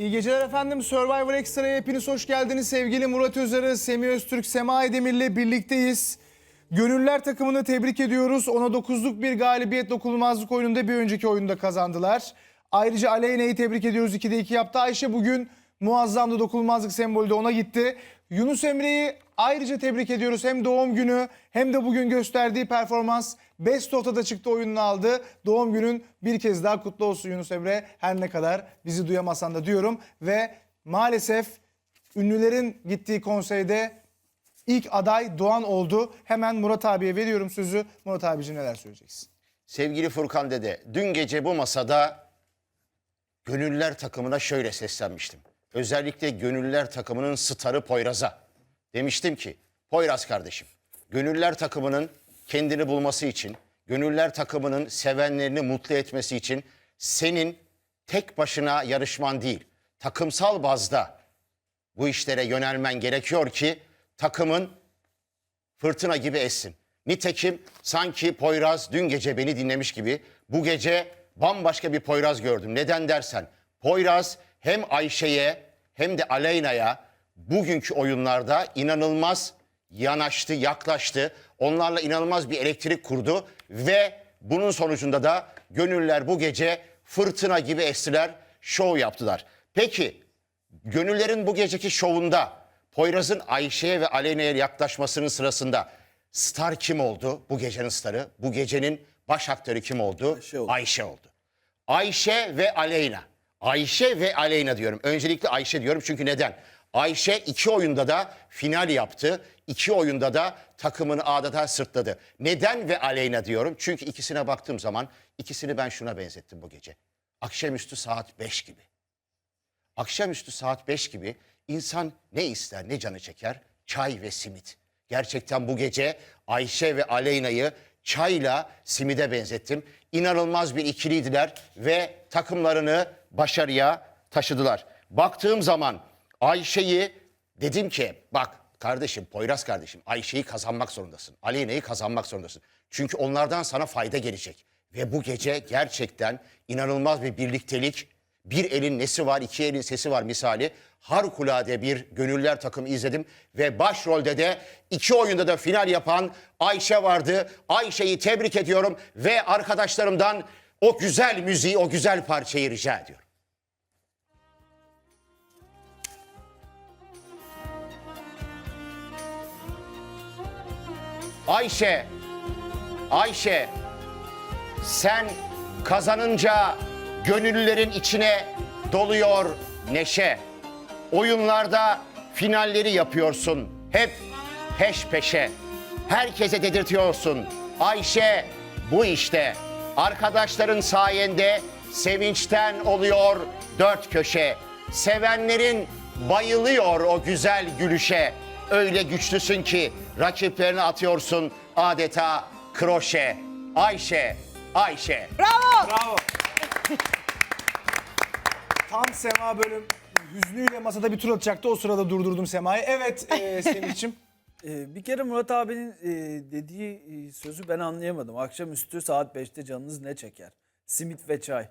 İyi geceler efendim. Survivor Extra'ya hepiniz hoş geldiniz. Sevgili Murat Özarı, Semih Öztürk, Sema Aydemir'le birlikteyiz. Gönüller takımını tebrik ediyoruz. Ona 9'luk bir galibiyet dokunulmazlık oyununda bir önceki oyunda kazandılar. Ayrıca Aleyna'yı tebrik ediyoruz. 2'de 2 yaptı. Ayşe bugün muazzamdı dokunulmazlık sembolü de ona gitti. Yunus Emre'yi ayrıca tebrik ediyoruz. Hem doğum günü hem de bugün gösterdiği performans. Best of'ta da çıktı oyununu aldı. Doğum günün bir kez daha kutlu olsun Yunus Emre. Her ne kadar bizi duyamasan da diyorum. Ve maalesef ünlülerin gittiği konseyde ilk aday Doğan oldu. Hemen Murat abiye veriyorum sözü. Murat abici neler söyleyeceksin? Sevgili Furkan dede, dün gece bu masada Gönüller takımına şöyle seslenmiştim. Özellikle Gönüller takımının starı Poyraz'a. Demiştim ki, Poyraz kardeşim, Gönüller takımının kendini bulması için, Gönüller takımının sevenlerini mutlu etmesi için senin tek başına yarışman değil, takımsal bazda bu işlere yönelmen gerekiyor ki takımın fırtına gibi essin. Nitekim sanki Poyraz dün gece beni dinlemiş gibi bu gece bambaşka bir Poyraz gördüm. Neden dersen Poyraz hem Ayşe'ye hem de Aleyna'ya bugünkü oyunlarda inanılmaz yanaştı, yaklaştı. Onlarla inanılmaz bir elektrik kurdu ve bunun sonucunda da gönüller bu gece fırtına gibi estiler, şov yaptılar. Peki Gönüllerin bu geceki şovunda Poyraz'ın Ayşe'ye ve Aleyna'ya yaklaşmasının sırasında star kim oldu? Bu gecenin starı. Bu gecenin baş aktörü kim oldu? Ayşe oldu. Ayşe oldu. Ayşe ve Aleyna. Ayşe ve Aleyna diyorum. Öncelikle Ayşe diyorum çünkü neden? Ayşe iki oyunda da final yaptı. İki oyunda da takımını adeta sırtladı. Neden ve Aleyna diyorum? Çünkü ikisine baktığım zaman ikisini ben şuna benzettim bu gece. Akşamüstü saat 5 gibi. Akşamüstü saat 5 gibi insan ne ister ne canı çeker? Çay ve simit. Gerçekten bu gece Ayşe ve Aleyna'yı çayla simide benzettim. İnanılmaz bir ikiliydiler ve takımlarını başarıya taşıdılar. Baktığım zaman Ayşe'yi dedim ki bak kardeşim Poyraz kardeşim Ayşe'yi kazanmak zorundasın. Aleyna'yı kazanmak zorundasın. Çünkü onlardan sana fayda gelecek. Ve bu gece gerçekten inanılmaz bir birliktelik bir elin nesi var, iki elin sesi var misali. Harikulade bir gönüller takımı izledim ve başrolde de iki oyunda da final yapan Ayşe vardı. Ayşe'yi tebrik ediyorum ve arkadaşlarımdan o güzel müziği, o güzel parçayı rica ediyorum. Ayşe, Ayşe, sen kazanınca gönüllülerin içine doluyor neşe. Oyunlarda finalleri yapıyorsun. Hep peş peşe. Herkese dedirtiyorsun. Ayşe bu işte. Arkadaşların sayende sevinçten oluyor dört köşe. Sevenlerin bayılıyor o güzel gülüşe. Öyle güçlüsün ki rakiplerini atıyorsun adeta kroşe. Ayşe, Ayşe. Bravo. Tam Sema böyle hüznüyle masada bir tur atacaktı. O sırada durdurdum Sema'yı. Evet e, Semih'ciğim. Ee, bir kere Murat abinin e, dediği e, sözü ben anlayamadım. Akşamüstü saat 5'te canınız ne çeker? Simit ve çay.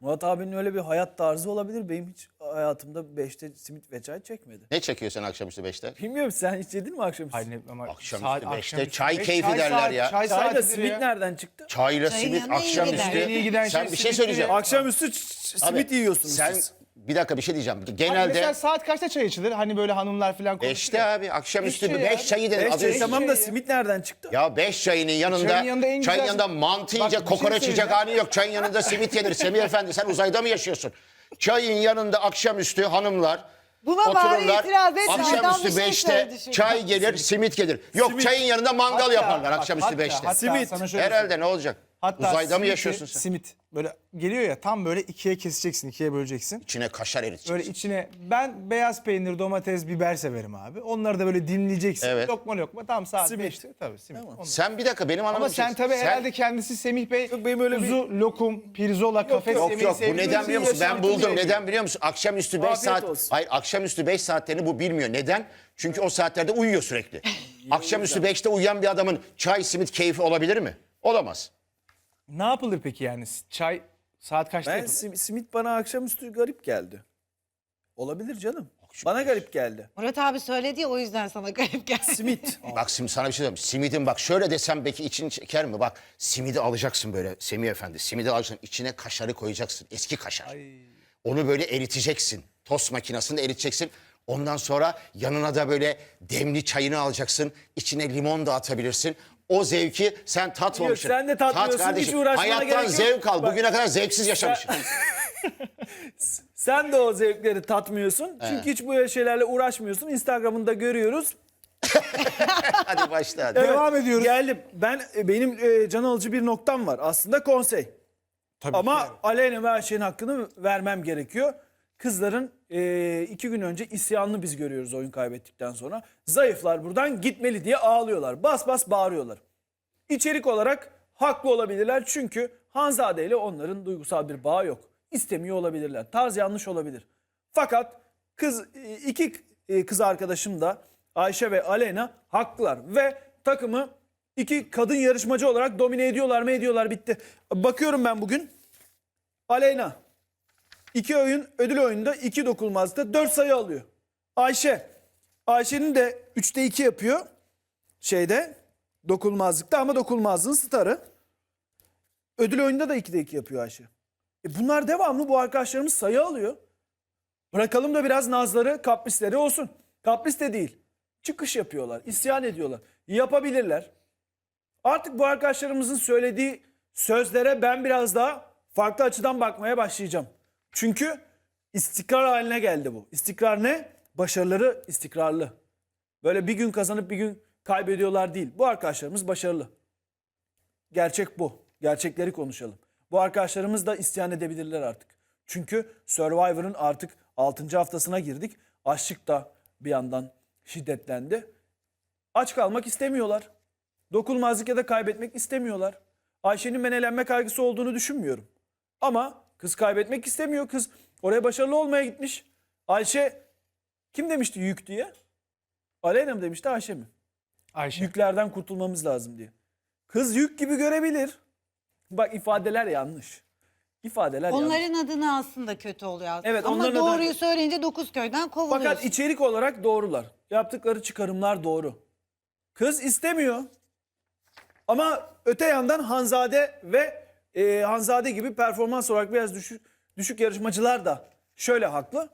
Murat abinin öyle bir hayat tarzı olabilir. Benim hiç hayatımda 5'te simit ve çay çekmedi. Ne çekiyorsun akşamüstü 5'te? Bilmiyorum sen hiç yedin mi akşamüstü? Ay ne- ama Akşamüstü saat- beşte akşamüstü çay beş, keyfi derler saat- ya. Çay Çayla saatidir simit ya. nereden çıktı? Çayla Çayın simit yanına iyi gider. akşamüstü. En iyi giden Sen şey bir şey simit söyleyeceğim. ya. Akşamüstü ç- ç- simit yiyorsunuz sen, siz. Bir dakika bir şey diyeceğim. Hani Genelde mesela saat kaçta çay içilir? Hani böyle hanımlar falan konuşuyor. 5'te abi akşamüstü Beş bir çayı 5 abi. çayı dedim. Beş Az çay önce- tamam da simit nereden çıktı? Ya 5 çayının yanında Çayın yanında en çayın güzel- yanında mantı Bak, yiyecek, şey kokoreç yiyecek söyleyeceğim. hali yok. Çayın yanında simit yenir. Semih Efendi sen uzayda mı yaşıyorsun? Çayın yanında akşamüstü hanımlar Buna otururlar. Akşamüstü şey 5'te söyledi şimdi. çay gelir, simit gelir. Yok Simit. çayın yanında mangal Hatta- yaparlar akşamüstü hatta- 5'te. hatta Simit. Herhalde ne olacak? Hatta Uzayda mı simiti- yaşıyorsun sen? Simit böyle geliyor ya tam böyle ikiye keseceksin, ikiye böleceksin. İçine kaşar eriteceksin. Böyle içine ben beyaz peynir, domates, biber severim abi. Onları da böyle dinleyeceksin. Evet. Lokma lokma tam saat Simit. 5'te tabii simit. Onu- Sen bir dakika benim anlamadığım Ama sen tabii herhalde kendisi Semih Bey Yok, benim öyle bir- kuzu, lokum, pirzola, kafes Yok yemeği yok bu sevdiği neden biliyor musun? Ben buldum. Neden biliyor musun? Akşamüstü 5 Afiyet saat. olsun. Hayır akşamüstü 5 saatlerini bu bilmiyor. Neden? Çünkü o saatlerde uyuyor sürekli. akşamüstü 5'te uyuyan bir adamın çay simit keyfi olabilir mi? Olamaz. Ne yapılır peki yani? Çay saat kaçta Ben yapılır? sim- simit bana akşamüstü garip geldi. Olabilir canım. Bana garip geldi. Murat abi söyledi ya o yüzden sana garip geldi. Simit. Bak şimdi sana bir şey söyleyeyim. Simidin bak şöyle desem belki için çeker mi? Bak simidi alacaksın böyle Semih Efendi. Simidi alacaksın içine kaşarı koyacaksın. Eski kaşar. Onu böyle eriteceksin. Tost makinesinde eriteceksin. Ondan sonra yanına da böyle demli çayını alacaksın. İçine limon da atabilirsin. O zevki sen tatmamışsın. sen de tatmıyorsun, Tat hiç kardeşim. uğraşmana Hayattan gerek yok. zevk al. Bak- Bugüne kadar zevksiz yaşamışsın. Sen de o zevkleri tatmıyorsun. Çünkü hiç bu şeylerle uğraşmıyorsun. Instagram'ında görüyoruz. hadi başla hadi. Devam ediyoruz. Geldim. Ben e, benim e, can alıcı bir noktam var. Aslında konsey. Tabii Ama. Aleyna ve Ayşe'nin hakkını vermem gerekiyor. Kızların e, iki gün önce isyanını biz görüyoruz oyun kaybettikten sonra. Zayıflar buradan gitmeli diye ağlıyorlar. Bas bas bağırıyorlar. İçerik olarak haklı olabilirler çünkü Hanzade ile onların duygusal bir bağı yok. İstemiyor olabilirler. Tarz yanlış olabilir. Fakat kız iki e, kız arkadaşım da Ayşe ve Aleyna haklılar ve takımı iki kadın yarışmacı olarak domine ediyorlar mı ediyorlar bitti. Bakıyorum ben bugün Aleyna iki oyun ödül oyununda iki dokunmazda dört sayı alıyor. Ayşe Ayşe'nin de 3'te 2 yapıyor şeyde dokunmazlıkta ama dokunmazlığın starı. Ödül oyunda da 2'de 2 yapıyor Ayşe. E bunlar devamlı bu arkadaşlarımız sayı alıyor. Bırakalım da biraz nazları, kaprisleri olsun. Kapris de değil. Çıkış yapıyorlar, isyan ediyorlar. Yapabilirler. Artık bu arkadaşlarımızın söylediği sözlere ben biraz daha farklı açıdan bakmaya başlayacağım. Çünkü istikrar haline geldi bu. İstikrar ne? Başarıları istikrarlı. Böyle bir gün kazanıp bir gün kaybediyorlar değil. Bu arkadaşlarımız başarılı. Gerçek bu. Gerçekleri konuşalım. Bu arkadaşlarımız da isyan edebilirler artık. Çünkü Survivor'ın artık 6. haftasına girdik. Açlık da bir yandan şiddetlendi. Aç kalmak istemiyorlar. Dokunulmazlık ya da kaybetmek istemiyorlar. Ayşe'nin ben elenme kaygısı olduğunu düşünmüyorum. Ama kız kaybetmek istemiyor. Kız oraya başarılı olmaya gitmiş. Ayşe kim demişti yük diye? Aleyna mı demişti Ayşe mi? Ayşe. Yüklerden kurtulmamız lazım diye. Kız yük gibi görebilir. Bak ifadeler yanlış. İfadeler yanlış. Onların adına aslında kötü oluyor aslında. Evet, Ama onların adına- doğruyu söyleyince dokuz köyden kovuluyorsun. Fakat içerik olarak doğrular. Yaptıkları çıkarımlar doğru. Kız istemiyor. Ama öte yandan Hanzade ve e, Hanzade gibi performans olarak biraz düşük, düşük yarışmacılar da şöyle haklı.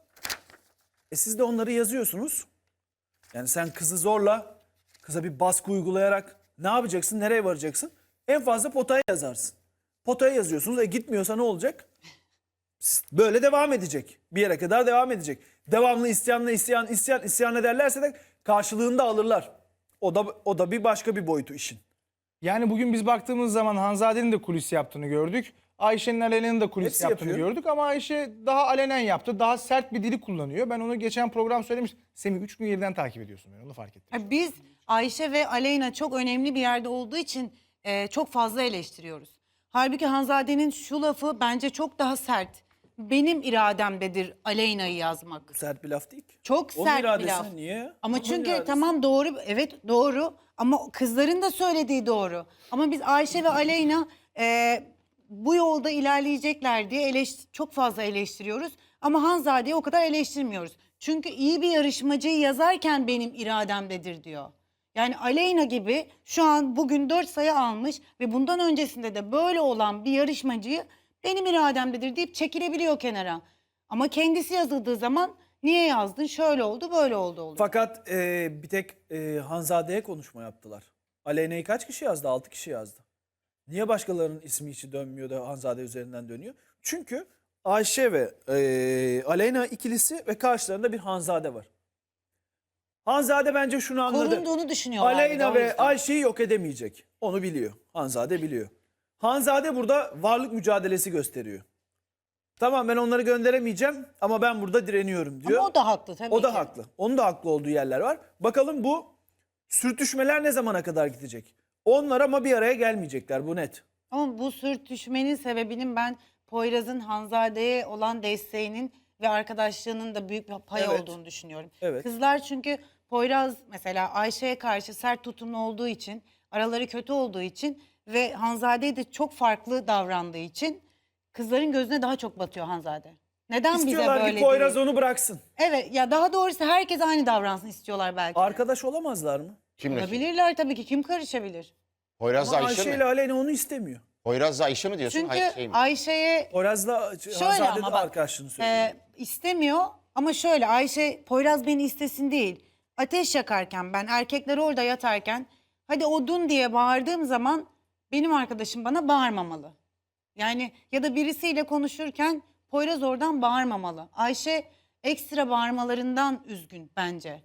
E siz de onları yazıyorsunuz. Yani sen kızı zorla, kıza bir baskı uygulayarak ne yapacaksın, nereye varacaksın? En fazla potaya yazarsın. Potaya yazıyorsunuz. E gitmiyorsa ne olacak? böyle devam edecek. Bir yere kadar devam edecek. Devamlı isyanla isyan isyan isyan ederlerse de karşılığında alırlar. O da o da bir başka bir boyutu işin. Yani bugün biz baktığımız zaman Hanzade'nin de kulis yaptığını gördük. Ayşe'nin Alena'nın da kulis Hepsi yaptığını yapıyor. gördük ama Ayşe daha alenen yaptı. Daha sert bir dili kullanıyor. Ben onu geçen program söylemiştim. Semih 3 gün geriden takip ediyorsun ben onu fark ettim. Ya Biz Ayşe ve Aleyna çok önemli bir yerde olduğu için e, çok fazla eleştiriyoruz. Halbuki Hanzade'nin şu lafı bence çok daha sert. Benim irademdedir Aleyna'yı yazmak. Sert bir laf değil ki. Çok Onun sert bir iradesi laf. niye? Ama Onun çünkü iradesi. tamam doğru evet doğru ama kızların da söylediği doğru. Ama biz Ayşe ve Aleyna e, bu yolda ilerleyecekler diye eleş- çok fazla eleştiriyoruz. Ama Hanzade'yi o kadar eleştirmiyoruz. Çünkü iyi bir yarışmacıyı yazarken benim irademdedir diyor. Yani Aleyna gibi şu an bugün 4 sayı almış ve bundan öncesinde de böyle olan bir yarışmacıyı benim irademdedir deyip çekilebiliyor kenara. Ama kendisi yazıldığı zaman niye yazdın şöyle oldu böyle oldu oldu. Fakat e, bir tek e, Hanzade'ye konuşma yaptılar. Aleyna'yı kaç kişi yazdı? 6 kişi yazdı. Niye başkalarının ismi içi dönmüyor da Hanzade üzerinden dönüyor? Çünkü Ayşe ve e, Aleyna ikilisi ve karşılarında bir Hanzade var. Hanzade bence şunu anladı. Korunduğunu düşünüyorlar. Aleyna ve. Ayşe'yi yok edemeyecek. Onu biliyor. Hanzade biliyor. Hanzade burada varlık mücadelesi gösteriyor. Tamam ben onları gönderemeyeceğim ama ben burada direniyorum diyor. Ama o da haklı tabii O da ki. haklı. Onun da haklı olduğu yerler var. Bakalım bu sürtüşmeler ne zamana kadar gidecek? Onlar ama bir araya gelmeyecekler bu net. Ama bu sürtüşmenin sebebinin ben Poyraz'ın Hanzade'ye olan desteğinin ve arkadaşlığının da büyük bir payı Evet. olduğunu düşünüyorum. Evet. Kızlar çünkü Poyraz mesela Ayşe'ye karşı sert tutumlu olduğu için, araları kötü olduğu için ve Hanzade'ye de çok farklı davrandığı için kızların gözüne daha çok batıyor Hanzade. Neden bize İstiyorlar böyle ki Poyraz değil? onu bıraksın. Evet ya daha doğrusu herkes aynı davransın istiyorlar belki. de. Arkadaş olamazlar mı? Kimle? Olabilirler tabii ki kim karışabilir? Poyraz'la Ama Ayşe, Ayşe mi? ile Aleyna onu istemiyor. Poyraz'la Ayşe mi diyorsun? Çünkü Ayşe mi? Ayşe'ye Poyraz'la Hanzade de ama bak, arkadaşlığını söylüyor. e, istemiyor ama şöyle Ayşe Poyraz beni istesin değil. Ateş yakarken ben erkekler orada yatarken Hadi odun diye bağırdığım zaman benim arkadaşım bana bağırmamalı. Yani ya da birisiyle konuşurken Poyraz oradan bağırmamalı. Ayşe ekstra bağırmalarından üzgün bence.